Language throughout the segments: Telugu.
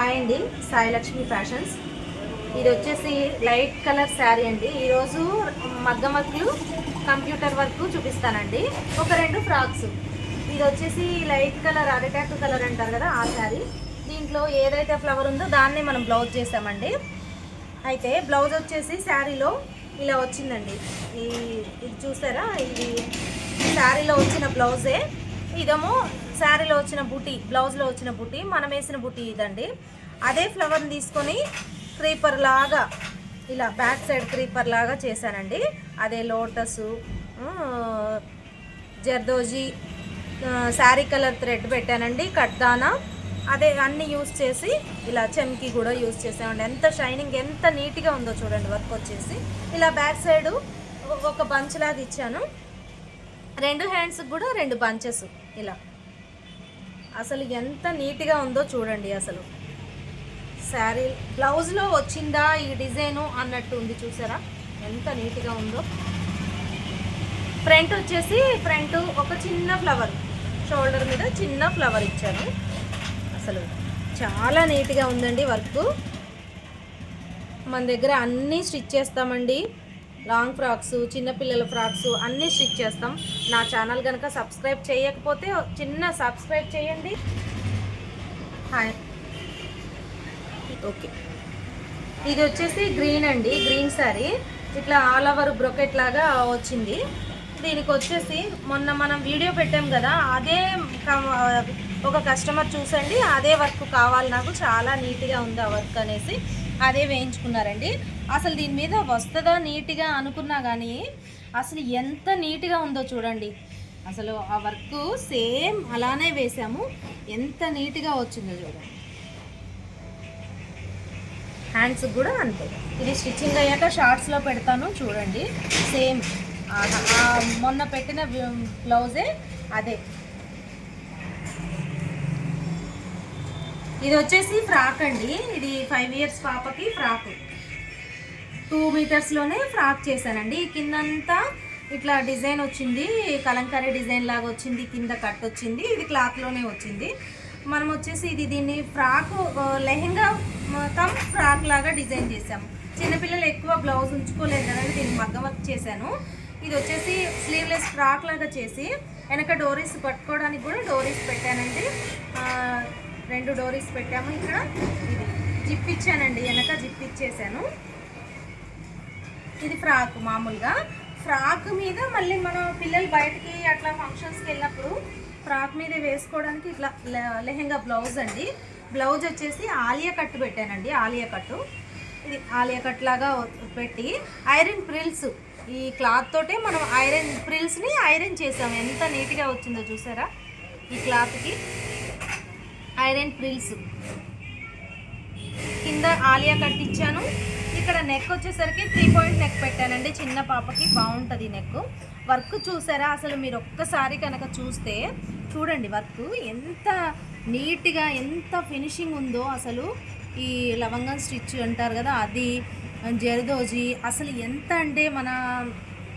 హాయ్ అండి సాయి లక్ష్మి ఫ్యాషన్స్. ఇది వచ్చేసి లైట్ కలర్ శారీ అండి. ఈరోజు మగ్గం వర్క్లు కంప్యూటర్ వర్క్ చూపిస్తానండి. ఒక రెండు ఫ్రాక్స్. ఇది వచ్చేసి లైట్ కలర్ అరిటాక్ కలర్ అంటారు కదా ఆ శారీ. దీంట్లో ఏదైతే ఫ్లవర్ ఉందో దాన్నే మనం బ్లౌజ్ చేసామండి. అయితే బ్లౌజ్ వచ్చేసి శారీలో ఇలా వచ్చిందండి. ఈ ఇది చూసారా? ఇది శారీలో వచ్చిన బ్లౌజే. ఇదేమో శారీలో వచ్చిన బుటీ బ్లౌజ్లో వచ్చిన బుటీ మనం వేసిన బుటీ ఇదండి. అదే ఫ్లవర్ని తీసుకొని క్రీపర్ లాగా ఇలా బ్యాక్ సైడ్ క్రీపర్ లాగా చేశానండి. అదే lotus zardozi sari colour thread పెట్టానండి కట్దానా. అదే అన్ని యూస్ చేసి ఇలా చెమ్కి కూడా యూస్ చేసామండి ఎంత షైనింగ్ ఎంత నీట్గా ఉందో చూడండి వర్క్ వచ్చేసి. ఇలా బ్యాక్ సైడ్ ఒక బంచ్ లాగా ఇచ్చాను. రెండు హ్యాండ్స్ కూడా రెండు బంచెస్ ఇలా. అసలు ఎంత నీట్గా ఉందో చూడండి అసలు. శారీ బ్లౌజ్లో వచ్చిందా ఈ డిజైను అన్నట్టు ఉంది చూసారా? ఎంత నీట్గా ఉందో. ఫ్రంట్ వచ్చేసి ఫ్రంట్ ఒక చిన్న ఫ్లవర్ షోల్డర్ మీద చిన్న ఫ్లవర్ ఇచ్చాను అసలు చాలా నీట్గా ఉందండి వర్క్. మన దగ్గర అన్నీ స్టిచ్ చేస్తామండి. లాంగ్ ఫ్రాక్స్ చిన్నపిల్లల ఫ్రాక్స్ అన్నీ స్టిచ్ చేస్తాం. నా ఛానల్ కనుక సబ్స్క్రైబ్ చేయకపోతే చిన్న సబ్స్క్రైబ్ చేయండి. హాయ్. ఓకే. ఇది వచ్చేసి గ్రీన్ అండి గ్రీన్ శారీ ఇట్లా ఆల్ ఓవర్ బ్రొకెట్ లాగా వచ్చింది. దీనికి వచ్చేసి మొన్న మనం వీడియో పెట్టాం కదా అదే ఒక కస్టమర్ చూసండి అదే వర్క్ కావాలి నాకు చాలా నీట్గా ఉంది ఆ వర్క్ అనేసి. అదే వేయించుకున్నారండి. అసలు దీని మీద వస్తుందా నీట్గా అనుకున్నా కానీ అసలు ఎంత నీట్గా ఉందో చూడండి. అసలు ఆ వర్క్ సేమ్ అలానే వేసాము. ఎంత నీట్గా వచ్చిందో చూడండి. హ్యాండ్స్ కూడా అంతే. ఇది స్టిచ్చింగ్ అయ్యాక షార్ట్స్లో పెడతాను చూడండి. సేమ్ మొన్న పెట్టిన బ్లౌజే అదే. ఇది వచ్చేసి ఫ్రాక్ అండి. ఇది ఫైవ్ ఇయర్స్ పాపకి ఫ్రాక్. టూ మీటర్స్లోనే ఫ్రాక్ చేశానండి. కిందంతా ఇట్లా డిజైన్ వచ్చింది. కలంకారీ డిజైన్ లాగా వచ్చింది. కింద కట్ వచ్చింది. ఇది క్లాత్లోనే వచ్చింది. మనం వచ్చేసి ఇది దీన్ని ఫ్రాక్ లెహెంగా మొత్తం ఫ్రాక్ లాగా డిజైన్ చేసాము చిన్నపిల్లలు ఎక్కువ బ్లౌజ్ ఉంచుకోలేదు కదండి దీన్ని మగ్గం వర్క్ చేశాను. ఇది వచ్చేసి స్లీవ్లెస్ ఫ్రాక్ లాగా చేసి వెనక డోరీస్ పట్టుకోవడానికి కూడా డోరీస్ పెట్టానండి. రెండు డోరీస్ పెట్టాము ఇక్కడ. ఇది జిప్ ఇచ్చానండి. వెనక జిప్ ఇచ్చేసాను. ఇది ఫ్రాక్ మామూలుగా. ఫ్రాక్ మీద మళ్ళీ మనం పిల్లలు బయటికి అట్లా ఫంక్షన్స్కి వెళ్ళినప్పుడు ఫ్రాక్ మీద వేసుకోవడానికి ఇట్లా లె- లెహెంగా బ్లౌజ్ అండి. బ్లౌజ్ వచ్చేసి ఆలియా కట్టు పెట్టానండి ఆలియా కట్టు. ఇది ఆలియా కట్ లాగా పెట్టి ఐరన్ ప్రిల్స్. ఈ క్లాత్ తోటే మనం ఐరన్ ప్రిల్స్ని ఐరన్ చేసాం. ఎంత నీట్గా వచ్చిందో చూసారా? ఈ క్లాత్కి ఐరన్ ప్రిల్స్. కింద ఆలియా కట్ ఇచ్చాను. ఇక్కడ నెక్ వచ్చేసరికి త్రీ పాయింట్ నెక్ పెట్టానండి. చిన్న పాపకి బాగుంటుంది నెక్ వర్క్ చూసారా? అసలు మీరు ఒక్కసారి కనుక చూస్తే చూడండి వర్క్ ఎంత నీట్గా ఎంత ఫినిషింగ్ ఉందో అసలు ఈ లవంగం స్టిచ్ అంటారు కదా అది జరదోజి అసలు ఎంత అంటే మన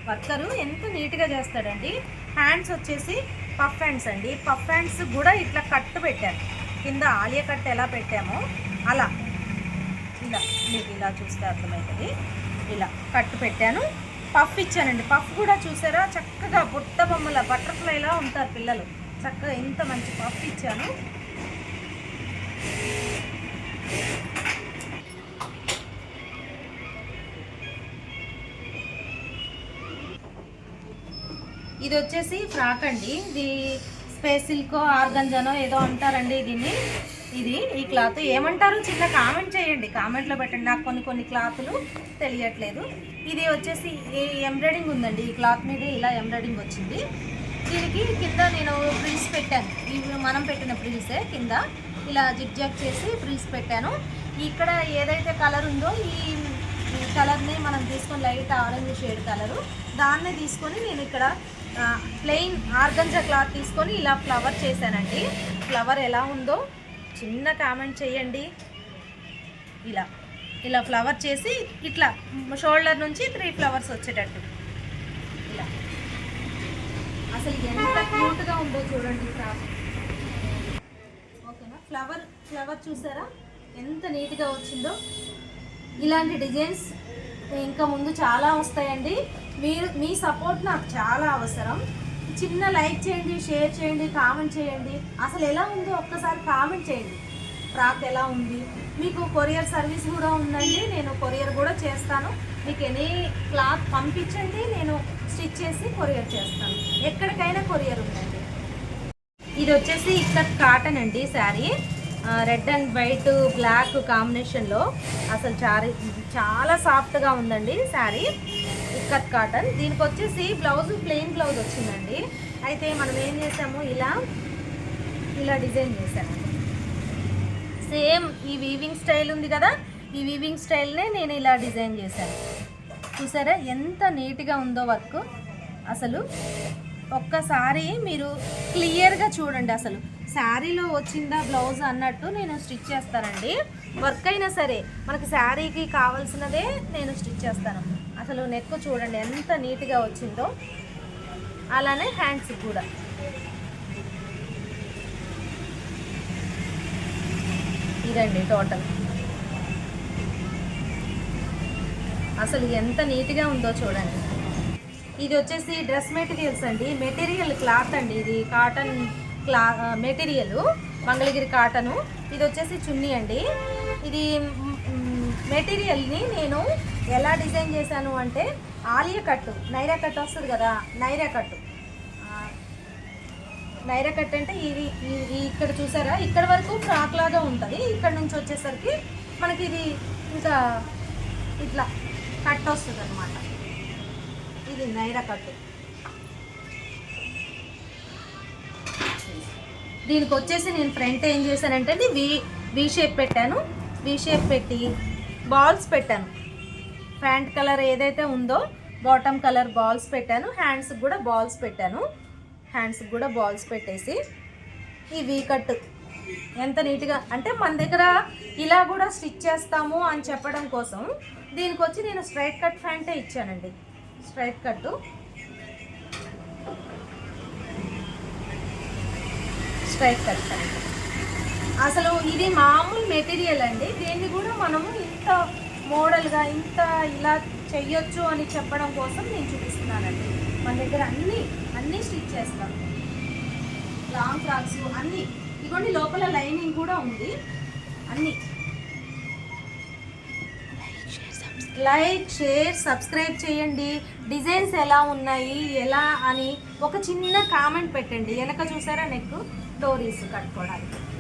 వర్కరు ఎంత నీట్గా చేస్తాడండి. హ్యాండ్స్ వచ్చేసి పఫ్ హ్యాండ్స్ అండి. పఫ్ హ్యాండ్స్ కూడా ఇట్లా కట్ పెట్టాను కింద ఆలియా కట్ ఎలా పెట్టామో అలా. ఇలా మీకు ఇలా చూస్తే అర్థమవుతుంది. ఇలా కట్టు పెట్టాను. పఫ్ ఇచ్చానండి. పఫ్ కూడా చూసారా? చక్కగా బుట్ట బొమ్మల బటర్ఫ్లైలా ఉంటారు పిల్లలు. చక్కగా ఇంత మంచి పఫ్ ఇచ్చాను. ఇది వచ్చేసి ఫ్రాక్ అండి. ఇది స్పేస్ సిల్క్ ఆర్గంజానో ఏదో అంటారండి దీన్ని. ఇది ఈ క్లాత్. ఏమంటారు? చిన్న కామెంట్ చేయండి. కామెంట్లో పెట్టండి. నాకు కొన్ని కొన్ని క్లాతులు తెలియట్లేదు. ఇది వచ్చేసి ఈ ఎంబ్రాయిడింగ్ ఉందండి. ఈ క్లాత్ మీద ఇలా ఎంబ్రాయిడింగ్ వచ్చింది. దీనికి కింద నేను ఫ్రిల్స్ పెట్టాను. ఇవి మనం పెట్టిన ఫ్రిల్సే కింద. ఇలా జిగ్జాగ్ చేసి ఫ్రిల్స్ పెట్టాను. ఇక్కడ ఏదైతే కలర్ ఉందో ఈ ఈ కలర్ని మనం తీసుకొని లైట్ ఆరెంజ్ షేడ్ కలరు. దాన్ని తీసుకొని నేను ఇక్కడ ప్లెయిన్ ఆర్గంజా క్లాత్ తీసుకొని ఇలా ఫ్లవర్ చేశానండి. ఫ్లవర్ ఎలా ఉందో చిన్న కామెంట్ చేయండి. ఇలా ఇలా ఫ్లవర్ చేసి ఇట్లా షోల్డర్ నుంచి త్రీ ఫ్లవర్స్ వచ్చేటట్టు. ఇలా. అసలు ఎంత క్యూట్గా ఉందో చూడండి ఫ్రాక్ ఓకేనా? ఫ్లవర్ ఫ్లవర్ చూసారా? ఎంత నీట్గా వచ్చిందో. ఇలాంటి డిజైన్స్ ఇంకా ముందు చాలా వస్తాయండి. మీరు మీ సపోర్ట్ నాకు చాలా అవసరం. చిన్న లైక్ చేయండి షేర్ చేయండి కామెంట్ చేయండి. అసలు ఎలా ఉందో? ఒక్కసారి కామెంట్ చేయండి. ఫ్రాక్ ఎలా ఉంది? మీకు కొరియర్ సర్వీస్ కూడా ఉందండి. నేను కొరియర్ కూడా చేస్తాను. మీకు ఎనీ క్లాత్ పంపించండి. నేను స్టిచ్ చేసి కొరియర్ చేస్తాను. ఎక్కడికైనా కొరియర్ ఉందండి. ఇది వచ్చేసి ఇక్కడ కాటన్ అండి sari. Red and white black కాంబినేషన్లో. అసలు చారీ చాలా సాఫ్ట్గా ఉందండి శారీ. Cut cotton. దీనికి వచ్చేసి బ్లౌజ్ ప్లెయిన్ బ్లౌజ్ వచ్చిందండి. అయితే మనం ఏం చేసాము? ఇలా ఇలా డిజైన్ చేశాను సేమ్ ఈ వీవింగ్ స్టైల్ ఉంది కదా? ఈ వీవింగ్ స్టైల్నే నేను ఇలా డిజైన్ చేశాను. చూసారా ఎంత నీట్గా ఉందో వర్క్. అసలు ఒక్కసారి మీరు క్లియర్గా చూడండి అసలు. శారీలో వచ్చిందా బ్లౌజ్ అన్నట్టు నేను స్టిచ్ చేస్తానండి. వర్క్ అయినా సరే మనకి శారీకి కావాల్సినదే నేను స్టిచ్ చేస్తాను. అసలు నెక్ చూడండి ఎంత నీట్గా వచ్చిందో. అలానే హ్యాండ్స్ కూడా. ఇదండి టోటల్. అసలు ఎంత నీట్గా ఉందో చూడండి. ఇది వచ్చేసి డ్రెస్ మెటీరియల్స్ అండి. మెటీరియల్ క్లాత్ అండి ఇది. కాటన్ క్లా మెటీరియల్ మంగళగిరి కాటను. ఇది వచ్చేసి చున్నీ అండి. ఇది మెటీరియల్ని నేను ఎలా డిజైన్ చేశాను అంటే ఆలియా కట్టు. నైరా కట్ వస్తుంది కదా నైరా కట్టు. నైరా కట్ అంటే ఇది ఇక్కడ చూసారా? ఇక్కడ వరకు ఫ్రాక్ లాగా ఉంటుంది. ఇక్కడ నుంచి వచ్చేసరికి మనకి ఇది ఇంకా ఇట్లా కట్ వస్తుంది అనమాట ఇది నైరా కట్టు. దీనికి వచ్చేసి నేను ఫ్రంట్ ఏం చేశానంటే వి వి షేప్ పెట్టాను. వి షేప్ పెట్టి బాల్స్ పెట్టాను. ప్యాంట్ కలర్ ఏదైతే ఉందో బాటమ్ కలర్ బాల్స్ పెట్టాను. హ్యాండ్స్కి కూడా బాల్స్ పెట్టాను. హ్యాండ్స్కి కూడా బాల్స్ పెట్టేసి ఈ వీ కట్ ఎంత నీట్గా అంటే మన దగ్గర ఇలా కూడా స్టిచ్ చేస్తాము అని చెప్పడం కోసం దీనికి వచ్చి నేను స్ట్రైట్ కట్ ప్యాంటే ఇచ్చానండి. స్ట్రైట్ కట్టు స్ట్రైట్ కట్ అసలు ఇది మామూలు మెటీరియల్ అండి. దీన్ని కూడా మనము ఇంత మోడల్గా ఇంత ఇలా చెయ్యొచ్చు అని చెప్పడం కోసం నేను చూపిస్తున్నానండి. మన దగ్గర అన్నీ అన్నీ స్టిచ్ చేస్తాను లాంగ్ ఫ్రాక్స్ అన్నీ. ఇదిగోండి లోపల లైనింగ్ కూడా ఉంది. అన్నీ. లైక్ షేర్ సబ్స్క్రైబ్ చేయండి. డిజైన్స్ ఎలా ఉన్నాయి ఎలా అని ఒక చిన్న కామెంట్ పెట్టండి. వెనక చూసారా నెక్ డోరీస్ కట్టుకోవడానికి